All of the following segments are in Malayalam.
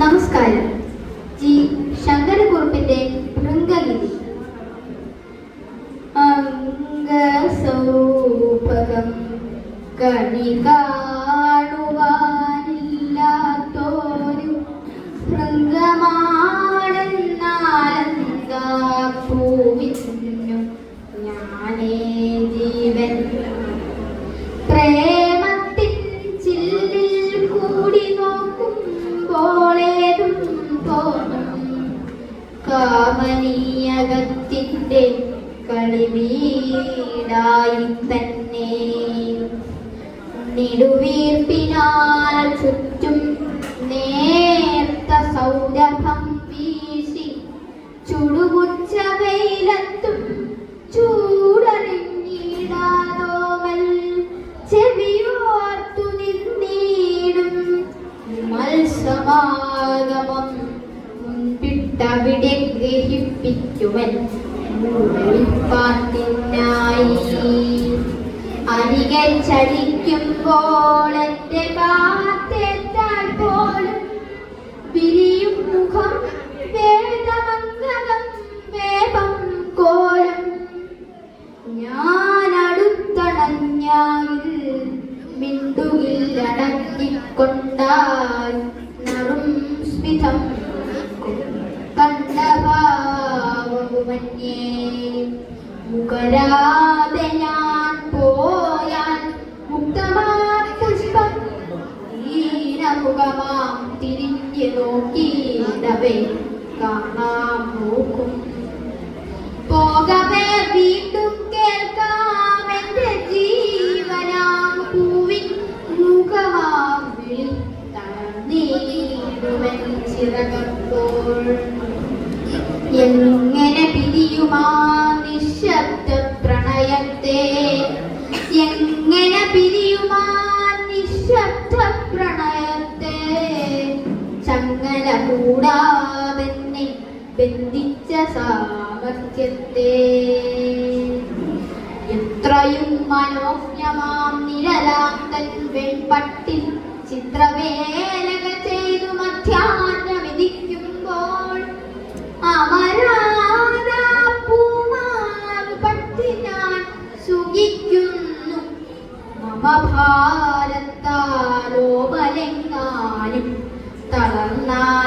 നമസ്കാരം. ജി. ശങ്കരക്കുറുപ്പിന്റെ ഭൃംഗഗിരി അംഗസൗഭകം കണി കാണുവാനില്ലാത്തോരു ഭൃംഗമാണെന്നാലന്താ കാമനീയകത്തിന്റെ കളിവീടായി തന്നെ നെടുവീർപ്പിനാൽ ചുറ്റും നേർത്ത സൗരഭം ഗ്രഹിപ്പിക്കുവൻ പാട്ടിനായി അരികൻ ചലിക്കുമ്പോൾ എന്റെ പാത്തെത്താൻ പോലും പിരിയും മുഖം വേദമംഗലം വേപം കോലം. ഞാൻ അടുത്തണഞ്ഞാൽ മിണ്ടുകിൽ അടക്കിക്കൊണ്ടാൽ നറും സ്മിതം കണ്ടഭാവമന്യേ മുഖരാതെ ഞാൻ പോയാൽ മുക്തമാ പുഷ്പം ഈനമുഖമാം തിരിഞ്ഞു നോക്കിയിടവേ. കാണാൻ നോക്കും. പോകവേ കൂടാതെന്നെ ബന്ധിച്ച സാമർത്ഥ്യത്തെ എത്രയും മനോജ്ഞമാം നിഴലാം വെൺപട്ടിൽ ചിത്രവേലകൾ ചെയ്തു മധ്യാഹ്നം വിധിക്കുമ്പോൾ പട്ടിനാൻ സുഖിക്കുന്നു. മമ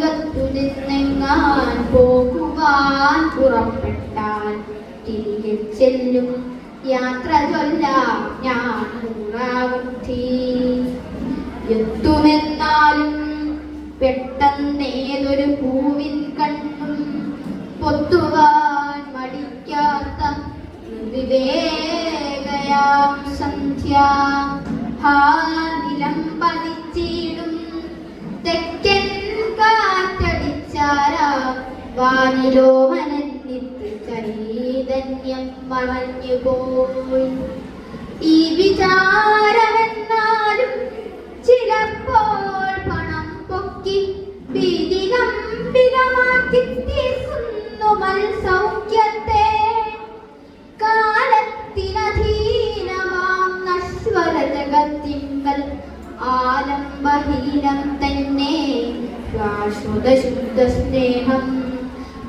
അരികത്തു നിന്നെങ്ങാൻ പോകുവാൻ പുറപ്പെട്ടാൽ തിരികെ ചെല്ലും. യാത്ര ചൊല്ലാം ഞാൻ നൂറാവൃത്തി എത്തുമെന്നാലും പെട്ടെന്നേതൊരു പൂവിൻ കണ്ണും പൊത്തുവാൻ വാനിലോ മനന്നിത്ത് ചൈതന്യം മറഞ്ഞു പോയി ഈ വിചാരമെന്നാലും ചിലപ്പോൾ പണം പൊക്കി ഭീതികമ്പികമാക്കി തീർക്കുന്നു മത്സൗഖ്യത്തെ. കാലത്തിനധീനമാം നശ്വര ജഗത്തിങ്കൽ ആലംബഹീനം തന്നെ. ശാശ്വത ശുദ്ധ സ്നേഹം